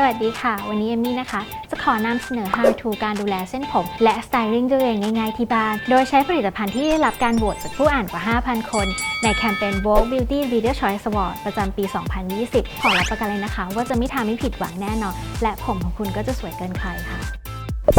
สวัสดีค่ะ วันนี้เอมมี่นะคะ จะขอนำเสนอ how to การดูแลเส้นผม และสไตลิ่งด้วยตัวเองง่ายๆที่บ้าน โดยใช้ผลิตภัณฑ์ที่ได้รับการโหวตจากผู้อ่านกว่า 5,000 คน ในแคมเปญ Vogue Beauty Leader Choice Award ประจำปี 2020 ขอรับประกันเลยนะคะ ว่าจะไม่ทำให้ผิดหวังแน่นอน และผมของคุณก็จะสวยเกินใครค่ะ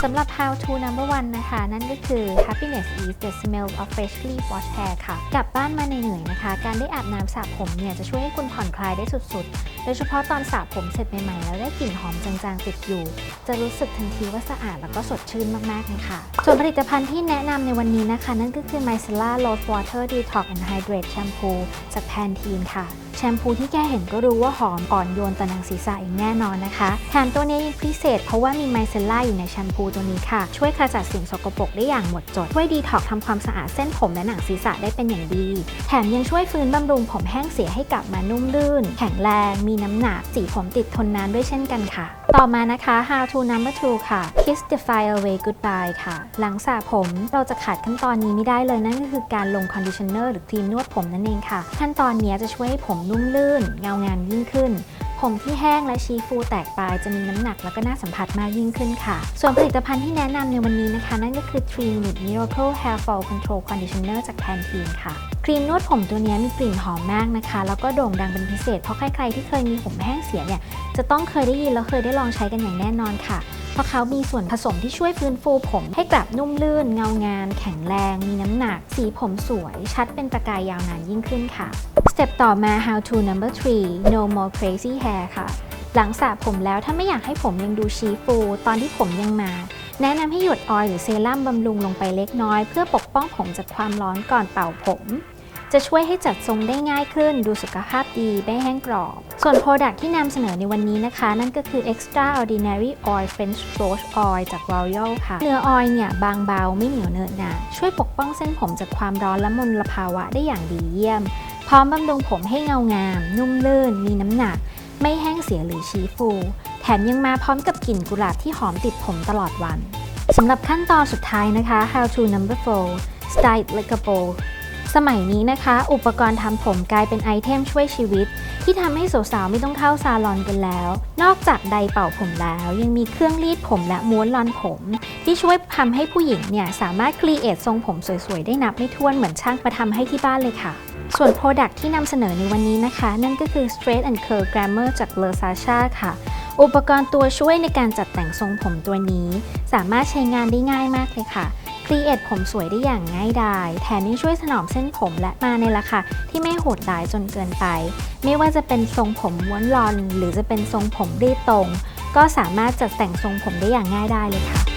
สำหรับ how to number one นะคะ นั่นก็คือ happiness is the smell of freshly washed hair ค่ะ กลับบ้านมาเหนื่อยๆนะคะ การได้อาบน้ำสระผมเนี่ย จะช่วยให้คุณผ่อนคลายได้สุดๆ โดยเฉพาะตอนสระผมเสร็จใหม่ๆ แล้วได้กลิ่นหอมจางๆ ติดอยู่ จะรู้สึกทันทีว่าสะอาดแล้วก็สดชื่นมากๆเลยค่ะ ส่วนผลิตภัณฑ์ที่แนะนำในวันนี้นะคะ นั่นก็คือ micellar rose water detox and hydrate shampoo จาก Pantene ค่ะแชมพูที่แค่เห็นก็รู้ว่าหอมอ่อนโยนต่อหนังศีรษะอย่างแน่นอนนะคะแถมตัวนี้ยังพิเศษเพราะว่ามีไมเซลล่าอยู่ในแชมพูตัวนี้ค่ะ ช่วยขจัดสิ่งสกปรกได้อย่างหมดจด ช่วยดีท็อกทำความสะอาดเส้นผมและหนังศีรษะได้เป็นอย่างดี แถมยังช่วยฟื้นบำรุงผมแห้งเสียให้กลับมานุ่มลื่น แข็งแรง มีน้ำหนัก สีผมติดทนนานด้วยเช่นกันค่ะ ต่อมานะคะ how to number two ค่ะ kiss the fire away goodbye ค่ะ หลังสระผมเราจะขาดขั้นตอนนี้ไม่ได้เลยนั่นก็คือการลงคอนดิชเนอร์หรือครีมนวดผมนั่นเองค่ะ ขั้นตอนนี้จะช่วยให้ผมนุ่มลื่น เงางามยิ่งขึ้น ผมที่แห้งและชีฟูแตกปลายจะมีน้ำหนักแล้วก็น่าสัมผัสมากยิ่งขึ้นค่ะ ส่วนผลิตภัณฑ์ที่แนะนำในวันนี้นะคะ นั่นก็คือ3 Minute Miracle Hair Fall Control Conditioner จาก Pantene ค่ะ ครีมนวดผมตัวนี้มีกลิ่นหอมมากนะคะ แล้วก็โด่งดังเป็นพิเศษ เพราะใครๆที่เคยมีผมแห้งเสียเนี่ยจะต้องเคยได้ยินแล้วเคยได้ลองใช้กันอย่างแน่นอนค่ะ ราะเขามีส่วนผสมที่ช่วยฟื้นฟูผม ให้กลับนุ่มลื่น เงางามแข็งแรง มีน้ำหนัก สีผมสวย ชัดเป็นประกายยาวนานยิ่งขึ้นค่ะ สเต็ปต่อมา how to number 3 no more crazy hair ค่ะ หลังสระผมแล้วถ้าไม่อยากให้ผมยังดูชีฟู ตอนที่ผมยังมาแนะนำให้หยดออยล์หรือเซรั่มบำรุงลงไปเล็กน้อย เพื่อปกป้องผมจากความร้อนก่อนเป่าผม จะช่วยให้จัดทรงได้ง่ายขึ้น ดูสุขภาพดีไม่แห้งกรอบ ส่วนโปรดักที่นำเสนอในวันนี้นะคะ นั่นก็คือ Extraordinary Oil French Rose Oil จาก L'Oreal ค่ะ เนื้อออยเนี่ยบางเบาไม่เหนียวเนอะหนะช่วยปกป้องเส้นผมจากความร้อนและมลภาวะได้อย่างดีเยี่ยม พร้อมบำรุงผมให้เงางาม นุ่มลื่น มีน้ำหนัก ไม่แห้งเสียหรือชี้ฟู แถมยังมาพร้อมกับกลิ่นกุหลาบที่หอมติดผมตลอดวันสำหรับขั้นตอนสุดท้ายนะคะ how to number 4 style like a bow สมัยนี้นะคะ อุปกรณ์ทำผมกลายเป็นไอเทมช่วยชีวิต ที่ทำให้สาวๆไม่ต้องเข้าซาลอนกันแล้ว นอกจากไดเป่าผมแล้ว ยังมีเครื่องรีดผมและม้วนรอนผม ที่ช่วยทำให้ผู้หญิงเนี่ยสามารถครีเอททรงผมสวยๆ ได้นับไม่ถ้วนเหมือนช่างมาทำให้ที่บ้านเลยค่ะส่วน Product ที่นำเสนอในวันนี้นะคะ นั่นก็คือ Straight and Curl Glamour จาก l e s a c h a ค่ะ อุปกรณ์ตัวช่วยในการจัดแต่งทรงผมตัวนี้ สามารถใช้งานได้ง่ายมากเลยค่ะ ครีเอทผมสวยได้อย่างง่ายดาย แถมยังช่วยถนอมเส้นผมและมาในราคาที่ไม่โหดร้ายจนเกินไป ไม่ว่าจะเป็นทรงผมม้วนลอน หรือจะเป็นทรงผมรีดตรง ก็สามารถจัดแต่งทรงผมได้อย่างง่ายได้เลยค่ะ